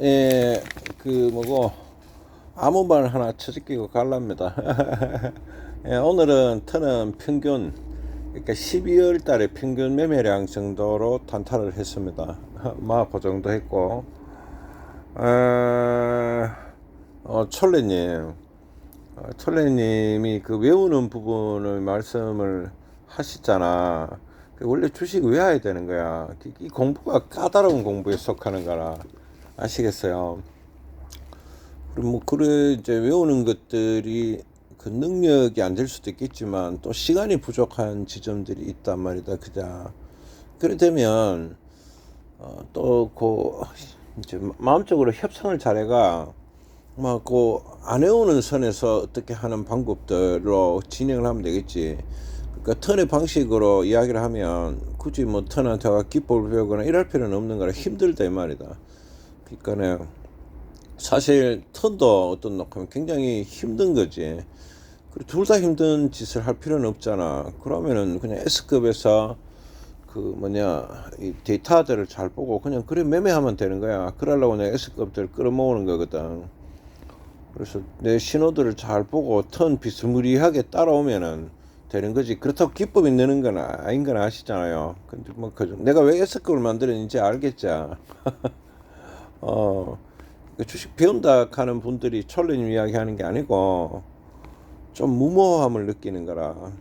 예, 그 뭐고 아무 말 하나 쳐지끼고 갈랍니다. 예, 오늘은 터는 평균 그러니까 12월 달에 평균 매매량 정도로 단타를 했습니다. 막그 정도 했고 어, 어 촐레님 어, 촐레님이 그 외우는 부분을 말씀을 하시잖아. 그 원래 주식 외워야 되는 거야. 이- 이 공부가 까다로운 공부에 속하는 거라. 아시겠어요? 그럼 뭐 그래 이제 외우는 것들이 그 능력이 안 될 수도 있겠지만 또 시간이 부족한 지점들이 있단 말이다 그자 그래 되면 어, 또그 이제 마음적으로 협상을 잘해가 막그안 외우는 선에서 어떻게 하는 방법들로 진행을 하면 되겠지. 그러니까 턴의 방식으로 이야기를 하면 굳이 뭐 턴한테가 기법을 배우거나 이럴 필요는 없는 거라 힘들다 이 말이다 그러니까는 사실 턴도 어떤 놓고 굉장히 힘든 거지. 그리고 둘 다 힘든 짓을 할 필요는 없잖아. 그러면은 그냥 S급에서 그 뭐냐 이 데이터들을 잘 보고 그냥 그래 매매하면 되는 거야. 그러려고 내가 S급들 끌어모으는 거거든. 그래서 내 신호들을 잘 보고 턴 비스무리하게 따라오면은 되는 거지. 그렇다고 기법이 느는 건 아닌 건 아시잖아요. 근데 뭐 그, 내가 왜 S급을 만들었는지 알겠죠. 어, 그 주식 배운다 하는 분들이 철레님 이야기하는 게 아니고 좀 무모함을 느끼는 거라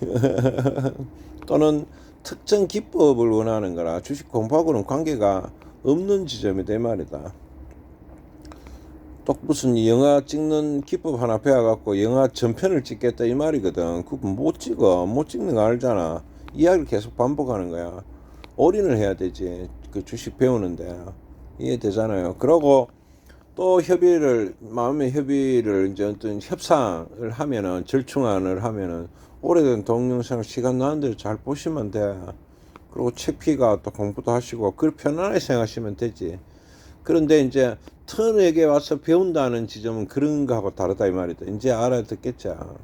또는 특정 기법을 원하는 거라 주식 공부하고는 관계가 없는 지점이 내 말이다. 또 무슨 영화 찍는 기법 하나 배워갖고 영화 전편을 찍겠다 이 말이거든. 그거 못 찍어. 못 찍는 거 알잖아. 이야기를 계속 반복하는 거야. 올인을 해야 되지. 그 주식 배우는데. 이해되잖아요. 그러고 또 협의를, 마음의 협의를 이제 어떤 협상을 하면은, 절충안을 하면은, 오래된 동영상 시간 나는 대로 잘 보시면 돼. 그리고 책피가 또 공부도 하시고, 그걸 편안하게 생각하시면 되지. 그런데 이제 턴에게 와서 배운다는 지점은 그런 거하고 다르다 이 말이다. 이제 알아듣겠죠.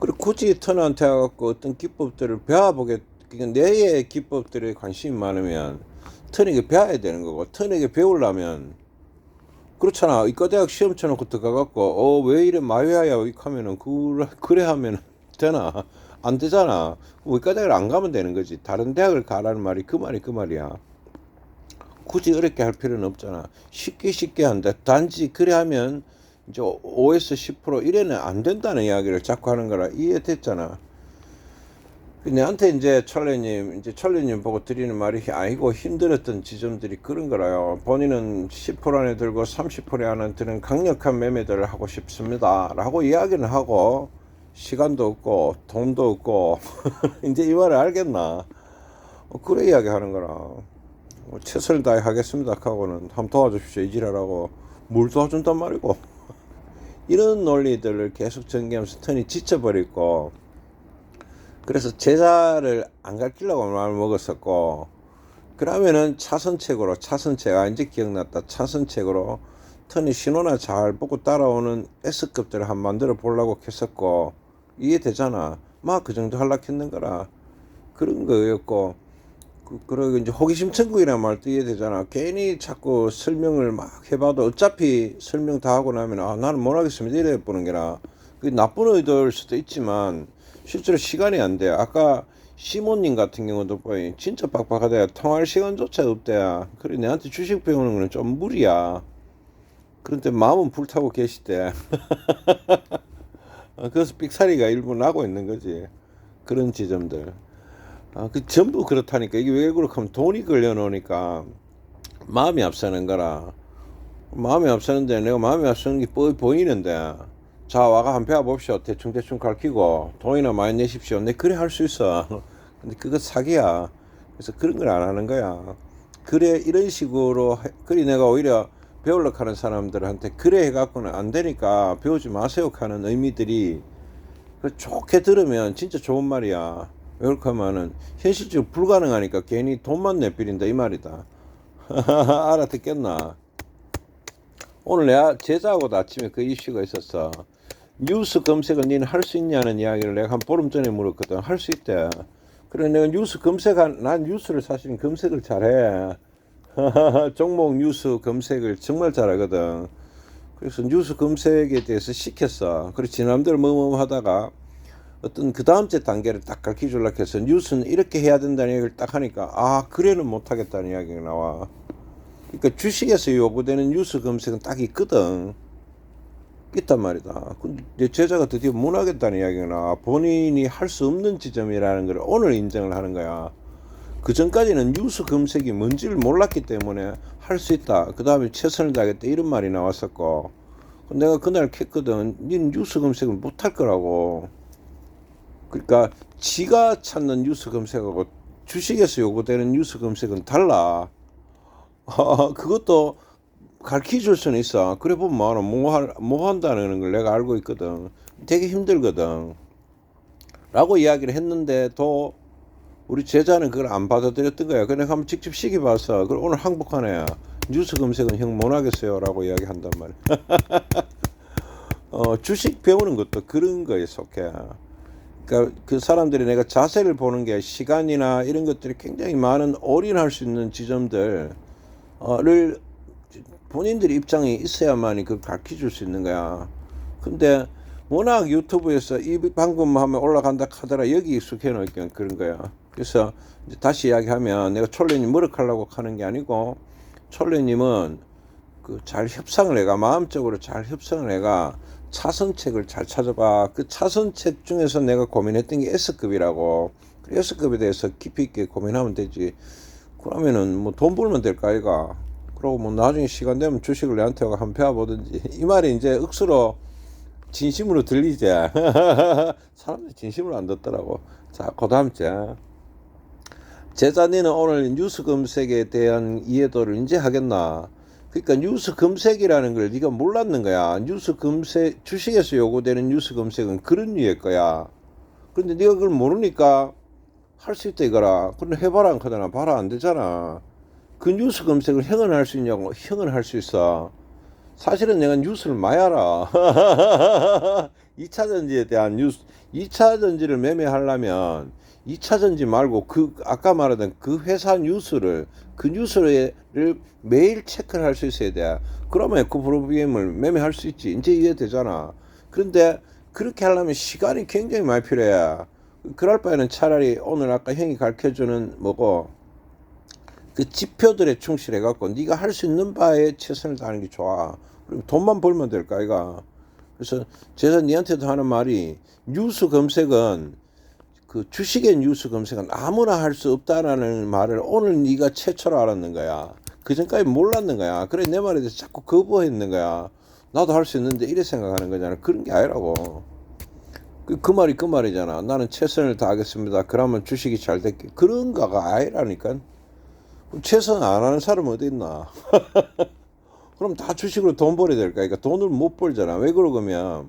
그리고 굳이 턴한테 와갖고 어떤 기법들을 배워보게, 그러니까 내의 기법들에 관심이 많으면 턴에게 배워야 되는 거고, 턴에게 배우려면, 그렇잖아. 이과대학 시험 쳐놓고 들어가갖고, 어, 왜 이래 이렇게 하면은, 그래, 그래 하면 되나? 안 되잖아. 의과대학을 안 가면 되는 거지. 다른 대학을 가라는 말이 그 말이 그 말이야. 굳이 어렵게 할 필요는 없잖아. 쉽게 쉽게 한다. 단지 그래 하면 이제 OS 10% 이래는 안 된다는 이야기를 자꾸 하는 거라 이해됐잖아. 내한테 이제 철레님, 이제 철레님 보고 드리는 말이 아이고 힘들었던 지점들이 그런 거라요. 본인은 10% 안에 들고 30% 안에 드는 강력한 매매들을 하고 싶습니다. 라고 이야기는 하고 시간도 없고 돈도 없고 이제 이 말을 알겠나? 어, 그래 이야기 하는 거라. 뭐 최선을 다해 하겠습니다 하고는 한번 도와주십시오 이지라라고 뭘 도와준단 말이고 이런 논리들을 계속 전개하면서 턴이 지쳐버리고 그래서 제자를 안 가르치려고 마음을 먹었었고 그러면은 차선책으로 차선책 아 이제 기억났다. 차선책으로 턴이 신호나 잘 보고 따라오는 S급들을 한 만들어 보려고 했었고 이해되잖아. 막 그 정도 하려고 했는 거라. 그런 거였고 그, 그리고 이제 호기심 천국이라는 말도 이해되잖아. 괜히 자꾸 설명을 막 해봐도 어차피 설명 다 하고 나면 아 나는 못 하겠습니다 이래 보는 게라. 그 나쁜 의도일 수도 있지만 실제로 시간이 안 돼. 아까 시모님 같은 경우도 보니 진짜 빡빡하대. 통할 시간조차 없대야. 그래 내한테 주식 배우는 거는 좀 무리야. 그런데 마음은 불타고 계시대. 어, 그래서 삑사리가 일부 나고 있는 거지. 그런 지점들. 아, 그 전부 그렇다니까. 이게 왜 그렇게 하면 돈이 걸려 놓으니까 마음이 앞서는 거라. 마음이 앞서는데 내가 마음이 앞서는 게 보이는데 자 와가 한 배워 봅시오. 대충 대충 가르치고 돈이나 많이 내십시오. 내 그래 할 수 있어. 근데 그거 사기야. 그래서 그런 걸 안 하는 거야. 그래 이런 식으로 해- 그리 내가 오히려 배우려고 하는 사람들한테 그래 해갖고는 안 되니까 배우지 마세요 하는 의미들이 그 좋게 들으면 진짜 좋은 말이야. 왜 그렇게 하면은 현실적으로 불가능하니까 괜히 돈만 내비린다 이 말이다. 알아듣겠나? 오늘 내가 제자하고도 아침에 그 이슈가 있었어. 뉴스 검색을 니는 할 수 있냐는 이야기를 내가 한 보름 전에 물었거든. 할 수 있대. 그래 내가 뉴스 검색한 난 뉴스를 사실은 검색을 잘해. 종목 뉴스 검색을 정말 잘하거든. 그래서 뉴스 검색에 대해서 시켰어. 그래서 지남대로 뭐뭐 하다가 어떤 그 다음 째 단계를 딱 가르쳐 주려고 해서 뉴스는 이렇게 해야 된다는 얘기를 딱 하니까 아 그래는 못하겠다는 이야기가 나와. 그러니까 주식에서 요구되는 뉴스 검색은 딱 있거든. 있단 말이다. 근데 내 제자가 드디어 못하겠다는 이야기가 나와. 본인이 할 수 없는 지점이라는 걸 오늘 인정을 하는 거야. 그 전까지는 뉴스 검색이 뭔지를 몰랐기 때문에 할 수 있다. 그 다음에 최선을 다하겠다. 이런 말이 나왔었고. 내가 그날 캤거든. 니는 뉴스 검색을 못 할 거라고. 그러니까 지가 찾는 뉴스 검색하고 주식에서 요구되는 뉴스 검색은 달라. 아, 그것도 가르쳐 줄 수는 있어. 그래 보면 뭐하나, 뭐, 한다는 걸 내가 알고 있거든. 되게 힘들거든. 라고 이야기를 했는데 도 우리 제자는 그걸 안 받아들였던 거야. 그래 한번 직접 시기 봤어. 그래 오늘 항복하네. 뉴스 검색은 형 못하겠어요. 라고 이야기한단 말이야. 어, 주식 배우는 것도 그런 거에 속해. 그러니까 그 사람들이 내가 자세를 보는 게 시간이나 이런 것들이 굉장히 많은 올인할 수 있는 지점들을 본인들의 입장이 있어야만이 그걸 가르쳐 줄 수 있는 거야. 근데 워낙 유튜브에서 이 방금 하면 올라간다 하더라 여기 익숙해 놓으니까 그런 거야. 그래서 이제 다시 이야기하면 내가 촐레님 머럭하려고 하는 게 아니고 촐레님은 그 잘 협상을 해가 마음적으로 잘 협상을 해가 차선책을 잘 찾아봐. 그 차선책 중에서 내가 고민했던 게 S급이라고. 그 S급에 대해서 깊이 있게 고민하면 되지. 그러면은 뭐 돈 벌면 될까 아이가. 그러고 뭐 나중에 시간 되면 주식을 내한테 한번 배워보든지. 이 말이 이제 억수로 진심으로 들리지. 사람들이 진심으로 안 듣더라고. 자, 그 다음 째. 제자니는 오늘 뉴스 검색에 대한 이해도를 이제 하겠나? 그러니까 뉴스 검색이라는 걸 네가 몰랐는 거야. 뉴스 검색 주식에서 요구되는 뉴스 검색은 그런 류의 거야. 그런데 네가 그걸 모르니까 할 수 있다 이거라. 그런데 해봐라 안 하잖아. 봐라 안 되잖아. 그 뉴스 검색을 형은 할수 있냐고. 형은 할수 있어. 사실은 내가 뉴스를 많이 알아. 2차 전지에 대한 뉴스, 2차 전지를 매매하려면 2차 전지 말고 그 아까 말하던 그 회사 뉴스를 그 뉴스를 매일 체크를 할 수 있어야 돼. 그러면 그 프로그램을 매매할 수 있지. 이제 이해되잖아. 그런데 그렇게 하려면 시간이 굉장히 많이 필요해. 그럴 바에는 차라리 오늘 아까 형이 가르쳐 주는 뭐고 그 지표들에 충실해 갖고 네가 할 수 있는 바에 최선을 다하는 게 좋아. 그럼 돈만 벌면 될까 이가. 그래서 제가 니한테도 하는 말이 뉴스 검색은 그 주식의 뉴스 검색은 아무나 할 수 없다라는 말을 오늘 네가 최초로 알았는 거야. 그 전까지 몰랐는 거야. 그래 내 말에 대해서 자꾸 거부했는 거야. 나도 할 수 있는데 이래 생각하는 거잖아. 그런 게 아니라고. 그, 그 말이 그 말이잖아. 나는 최선을 다하겠습니다. 그러면 주식이 잘 됐게. 그런 거가 아니라니까. 최선 안 하는 사람 어디 있나? 그럼 다 주식으로 돈 벌어야 될까? 그러니까 돈을 못 벌잖아. 왜 그러냐면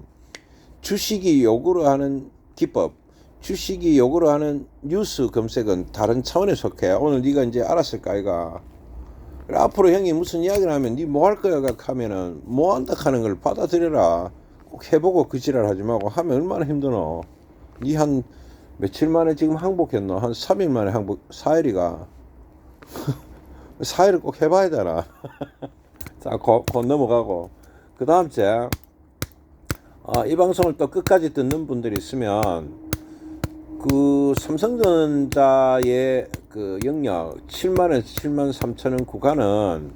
주식이 요구로 하는 기법, 주식이 요구로 하는 뉴스 검색은 다른 차원에 속해. 오늘 네가 이제 알았을까, 아이가? 그래, 앞으로 형이 무슨 이야기를 하면 네 뭐 할 거야, 하면은 뭐 한다 하는 걸 받아들여라. 꼭 해보고 그 지랄 하지 말고 하면 얼마나 힘드노. 니한 며칠 만에 지금 항복했노? 한 3일 만에 항복, 4일이가. 4일을 꼭 해봐야 되나. 자, 곧, 곧 넘어가고. 그 다음 째, 아, 이 방송을 또 끝까지 듣는 분들이 있으면, 그 삼성전자의 그 영역 7만에서 7만 3천원 구간은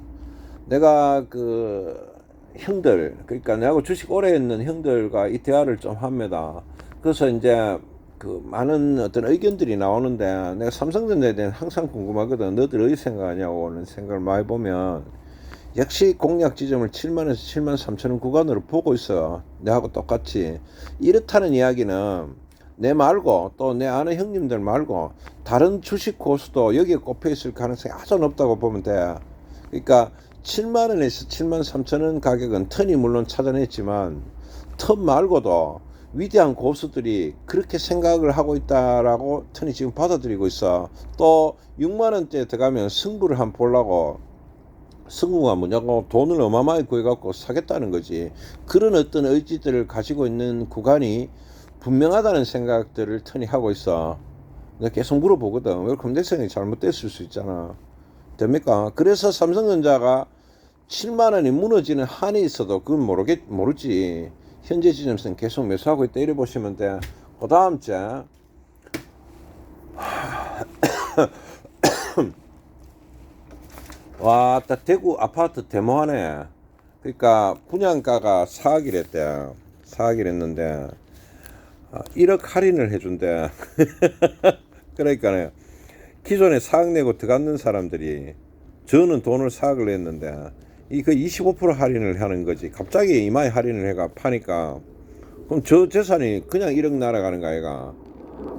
내가 그 형들, 그러니까 내하고 주식 오래 했는 형들과 이 대화를 좀 합니다. 그래서 이제 그 많은 어떤 의견들이 나오는데 내가 삼성전자에 대해 항상 궁금하거든. 너들 어디 생각하냐고는 생각을 많이 보면 역시 공략 지점을 7만에서 7만 3천 원 구간으로 보고 있어. 내하고 똑같이. 이렇다는 이야기는 내 말고 또 내 아는 형님들 말고 다른 주식 고수도 여기에 꼽혀 있을 가능성이 아주 높다고 보면 돼. 그러니까 7만 원에서 7만 3천 원 가격은 턴이 물론 찾아냈지만 턴 말고도 위대한 고수들이 그렇게 생각을 하고 있다라고 턴이 지금 받아들이고 있어. 또 6만 원대 들어가면 승부를 한번 보려고 승부가 뭐냐고 돈을 어마어마하게 구해갖고 사겠다는 거지. 그런 어떤 의지들을 가지고 있는 구간이 분명하다는 생각들을 턴이 하고 있어. 내가 계속 물어보거든. 왜 검색성이 잘못됐을 수 있잖아. 됩니까? 그래서 삼성전자가 7만 원이 무너지는 한이 있어도 그건 모르겠 모르지. 현재 지점에서는 계속 매수하고 있다 이래 보시면 돼. 그 다음 째 와, 딱 대구 아파트 데모하네. 그러니까 분양가가 4억이랬대. 4억이랬는데 1억 할인을 해준대. 그러니까요. 기존에 4억 내고 들어갔는 사람들이 저는 돈을 4억을 냈는데 이그 25% 할인을 하는 거지. 갑자기 이마에 할인을 해가 파니까 그럼 저 재산이 그냥 1억 날아가는 거 아이가.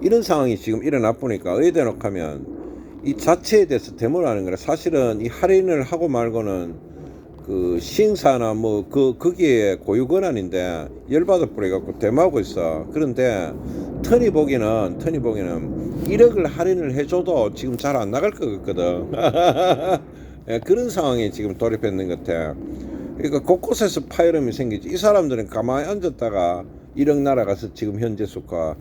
이런 상황이 지금 일어나 보니까 의대 놓하면 이 자체에 대해서 데모를 하는 거라 사실은 이 할인을 하고 말고는 그 시행사나 뭐 그 거기에 고유 권한인데 열받아 버려 갖고 데모하고 있어. 그런데 턴이 보기는 턴이 보기는 1억을 할인을 해줘도 지금 잘 안 나갈 것 같거든. 예, 그런 상황에 지금 돌입했는 것 같아. 그러니까 곳곳에서 파열음이 생기지. 이 사람들은 가만히 앉았다가 1억 날아가서 지금 현재 수가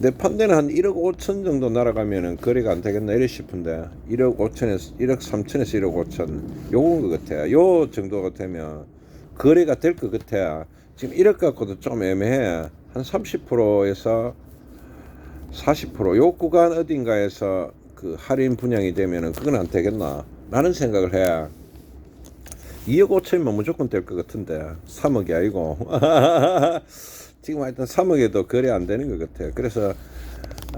내 판대는 한 1억 5천 정도 날아가면은 거래가 안 되겠나 이래 싶은데 1억 5천에서 1억 3천에서 1억 5천 요건 것 같아. 요 정도가 되면 거래가 될 것 같아. 지금 1억 갖고도 좀 애매해. 한 30%에서 40%요 구간 어딘가에서 그 할인 분양이 되면은 그건 안 되겠나 라는 생각을 해. 2억 5천이면 무조건 될 것 같은데 3억이 아니고 지금 하여튼 3억에도 거래 안 되는 것 같아요. 그래서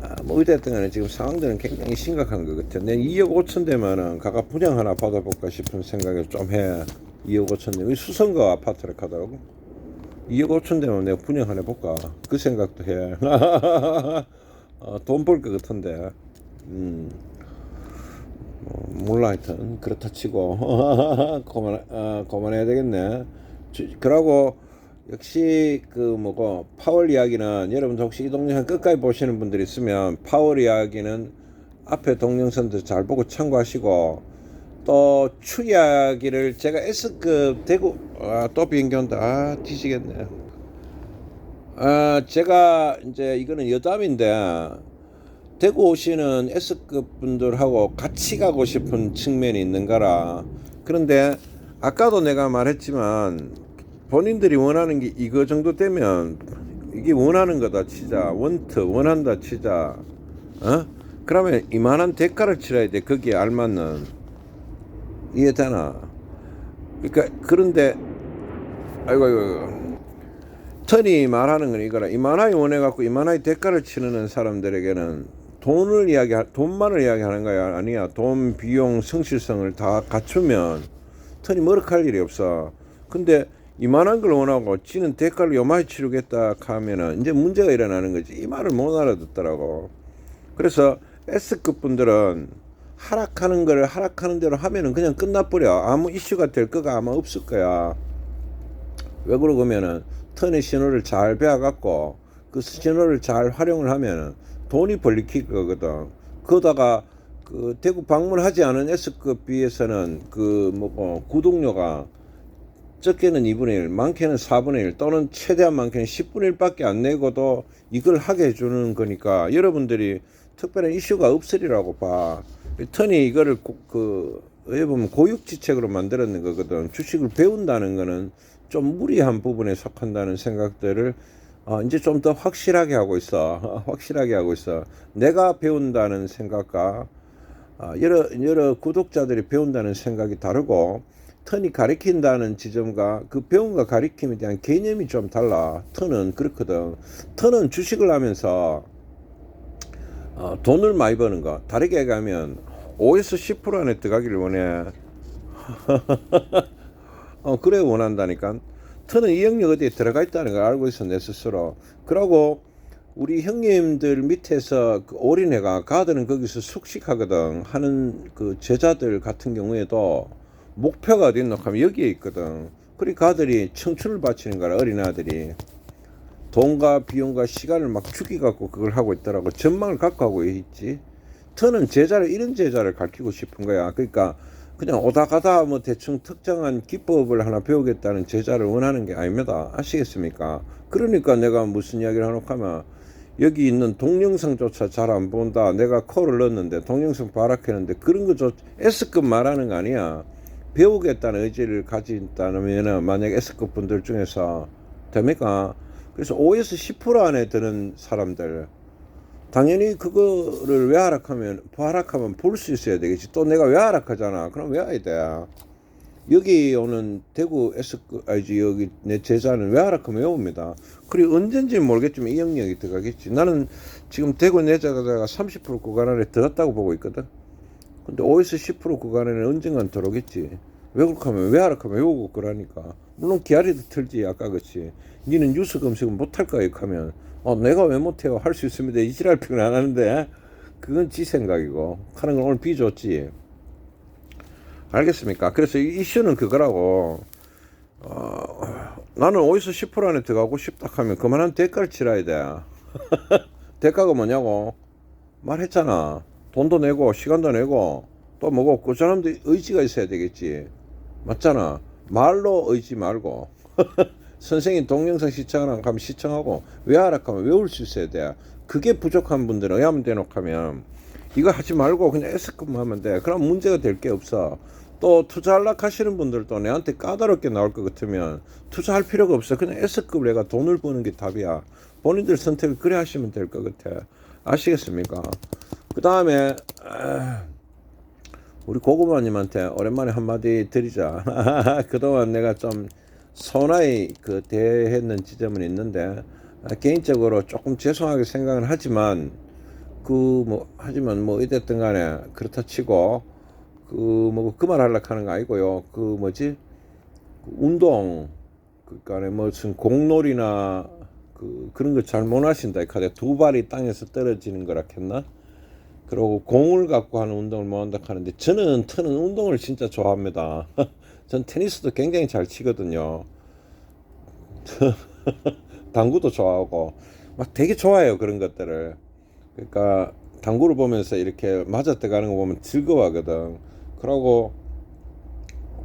아, 뭐 어쨌든 간에 지금 상황들은 굉장히 심각한 것 같아요. 내 2억 5천 되면은 가가 분양 하나 받아볼까 싶은 생각을 좀 해. 2억 5천 되면 수성가 아파트를 가더라고. 2억 5천 되면 내가 분양 하나 해볼까 그 생각도 해. 어, 돈벌 것 같은데. 음. 어, 몰라 하여튼. 그렇다 치고. 그만 어, 그만해야 되겠네. 주, 그러고 역시 그 뭐고 파월 이야기는 여러분 혹시 이 동영상 끝까지 보시는 분들 있으면 파월 이야기는 앞에 동영상도 잘 보고 참고하시고 또 추 이야기를 제가 S급 대구 아, 또 비행기 온다. 아 뒤지겠네. 아 제가 이제 이거는 여담인데 대구 오시는 S급 분들하고 같이 가고 싶은 측면이 있는 거라. 그런데 아까도 내가 말했지만 본인들이 원하는 게 이거 정도 되면 이게 원하는 거다 치자 원트 원한다 치자 어? 그러면 이만한 대가를 치러야 돼. 거기에 알맞는. 이해되나? 그러니까 그런데 아이고 아이고. 턴이 말하는 건 이거라. 이만하게 원해 갖고 이만하게 대가를 치르는 사람들에게는 돈을 이야기 돈만을 이야기하는 거야 아니야 돈 비용 성실성을 다 갖추면 턴이 머럭할 일이 없어 근데 이만한 걸 원하고 지는 대가를 요만히 치르겠다 하면은 이제 문제가 일어나는 거지. 이 말을 못 알아듣더라고. 그래서 S급 분들은 하락하는 걸 하락하는 대로 하면은 그냥 끝나버려. 아무 이슈가 될 거가 아마 없을 거야. 왜 그러냐면은 턴의 신호를 잘 배워갖고 그 신호를 잘 활용을 하면은 돈이 벌리킬 거거든. 그러다가 그 대구 방문하지 않은 S급 비해서는 그 뭐 어, 구독료가 적게는 2분의 1, 많게는 4분의 1 또는 최대한 많게는 10분의 1밖에 안 내고도 이걸 하게 해주는 거니까 여러분들이 특별한 이슈가 없으리라고 봐. 턴이 이거를 고, 그 어떻게 보면 고육지책으로 만들었는 거거든. 주식을 배운다는 거는 좀 무리한 부분에 속한다는 생각들을 어, 이제 좀 더 확실하게 하고 있어. 확실하게 하고 있어. 내가 배운다는 생각과 어, 여러 여러 구독자들이 배운다는 생각이 다르고 턴이 가리킨다는 지점과 그 배움과 가리킴에 대한 개념이 좀 달라. 턴은 그렇거든. 턴은 주식을 하면서 어, 돈을 많이 버는 거. 다르게 가면 5에서 10% 안에 들어가기를 원해. 어, 그래 원한다니까. 턴은 이 영역 어디에 들어가 있다는 걸 알고 있어, 내 스스로. 그러고 우리 형님들 밑에서 그 올인해가 가드는 거기서 숙식하거든 하는 그 제자들 같은 경우에도 목표가 어디 있노? 하면 여기에 있거든. 그리 가들이 청춘을 바치는 거라 어린아들이. 돈과 비용과 시간을 막 죽이갖고 그걸 하고 있더라고. 전망을 갖고 하고 있지. 저는 제자를 이런 제자를 가르치고 싶은 거야. 그러니까 그냥 오다 가다 뭐 대충 특정한 기법을 하나 배우겠다는 제자를 원하는 게 아닙니다 아시겠습니까 그러니까 내가 무슨 이야기를 하놓고 하면 여기 있는 동영상조차 잘 안 본다. 내가 콜을 넣었는데 동영상 발악했는데 그런 거조 S급 말하는 거 아니야. 배우겠다는 의지를 가진다면 만약 S급 분들 중에서 됩니까? 그래서 OS 10% 안에 드는 사람들 당연히 그거를 왜 하락하면 하락하면 볼 수 있어야 되겠지. 또 내가 왜 하락하잖아. 그럼 외워야 돼. 여기 오는 대구 S 아이지 여기 내 제자는 왜 하락하면 외웁니다. 그리고 언젠지 모르겠지만 이 영역이 들어가겠지. 나는 지금 대구 내 제자가 30% 구간 안에 들었다고 보고 있거든. 근데 OS 10% 구간에는 언젠간 들어오겠지. 왜 그렇게 하면 왜 하락하면 외우고 그러니까. 물론 기아리도 틀지 아까 그치. 니는 뉴스 검색은 못할 거야 하면. 어 내가 왜 못해요 할 수 있습니다. 이지랄 표현 안 하는데 그건 지 생각이고 하는 건 오늘 비줬지. 알겠습니까? 그래서 이 이슈는 그거라고. 어, 나는 OS 10% 안에 들어가고 싶다 하면 그만한 대가를 치러야 돼. 대가가 뭐냐고 말했잖아. 돈도 내고 시간도 내고 또 뭐고 그 사람도 의지가 있어야 되겠지. 맞잖아. 말로 의지 말고 선생님 동영상 시청하라 하면 시청하고 왜 하락하면 외울 수 있어야 돼. 그게 부족한 분들은 의하면 대놓고 하면 이거 하지 말고 그냥 S급만 하면 돼. 그럼 문제가 될 게 없어. 또 투자하려고 하시는 분들도 내한테 까다롭게 나올 것 같으면 투자할 필요가 없어. 그냥 S급 내가 돈을 버는 게 답이야. 본인들 선택을 그래 하시면 될 것 같아. 아시겠습니까? 그 다음에 우리 고구마님한테 오랜만에 한마디 드리자. 그동안 내가 좀 선하게 그 대했는 지점은 있는데 아, 개인적으로 조금 죄송하게 생각은 하지만 그 뭐 하지만 뭐 이랬든 간에 그렇다 치고 그 뭐그말 하려고 하는 거 아니고요. 그 뭐지 그 운동 그간에 무슨 공놀이나 그 그런 거잘못 하신다 이 카드 두 발이 땅에서 떨어지는 거라 했나? 그리고 공을 갖고 하는 운동을 못 한다 하는데 저는 트는 운동을 진짜 좋아합니다. 전 테니스도 굉장히 잘 치거든요. 당구도 좋아하고 막 되게 좋아해요 그런 것들을. 그러니까 당구를 보면서 이렇게 맞았다 가는 거 보면 즐거워하거든. 그러고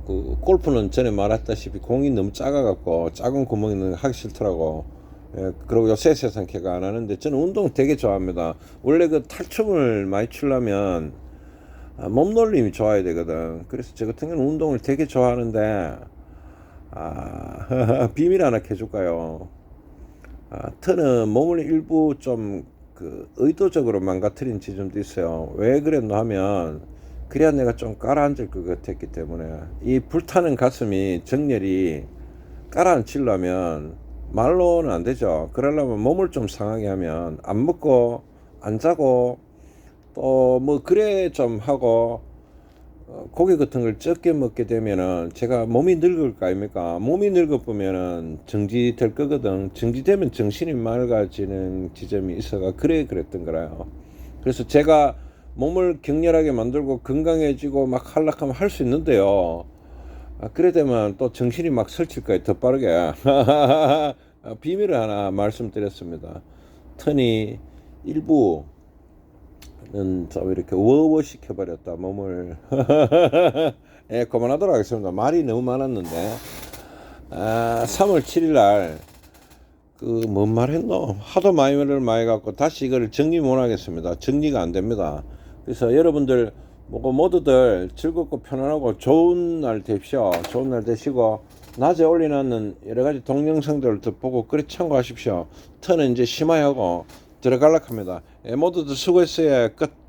그 골프는 전에 말했다시피 공이 너무 작아갖고 작은 구멍이 있는 거 하기 싫더라고. 예, 그리고 요새 세상 개가 안 하는데 저는 운동 되게 좋아합니다. 원래 그 탈춤을 많이 추려면 아, 몸놀림이 좋아야 되거든. 그래서 저 같은 경우는 운동을 되게 좋아하는데 아, 비밀 하나 해줄까요? 아, 트는 몸을 일부 좀 그 의도적으로 망가뜨린 지점도 있어요. 왜 그랬노 하면 그래야 내가 좀 깔아앉을 것 같았기 때문에 이 불타는 가슴이 정렬이 깔아앉히려면 말로는 안 되죠. 그러려면 몸을 좀 상하게 하면 안 먹고 안 자고 또 뭐 그래 좀 하고 어, 고기 같은 걸 적게 먹게 되면은 제가 몸이 늙을 거 아닙니까? 몸이 늙어 보면은 정지될 거거든. 정지되면 정신이 맑아지는 지점이 있어가 그래 그랬던 거라요. 그래서 제가 몸을 격렬하게 만들고 건강해지고 막 하락하면 할 수 있는데요. 아, 그래 되면 또 정신이 막 설칠 거예요. 더 빠르게. 아, 비밀을 하나 말씀드렸습니다. 턴이 일부 는좀 이렇게 워워 시켜버렸다 몸을. 예 그만하도록 하겠습니다. 말이 너무 많았는데. 아 3월 7일 날 그 뭔 말 했노? 하도 많이 말을 많이 갖고 다시 이거를 정리 못 하겠습니다. 정리가 안 됩니다. 그래서 여러분들 뭐 모두들 즐겁고 편안하고 좋은 날 되십시오. 좋은 날 되시고 낮에 올려놨는 여러 가지 동영상들을 또 보고 그래 참고하십시오. 턴은 이제 심화하고 들어갈락 합니다. 예, 모두들 수고했어요. 끝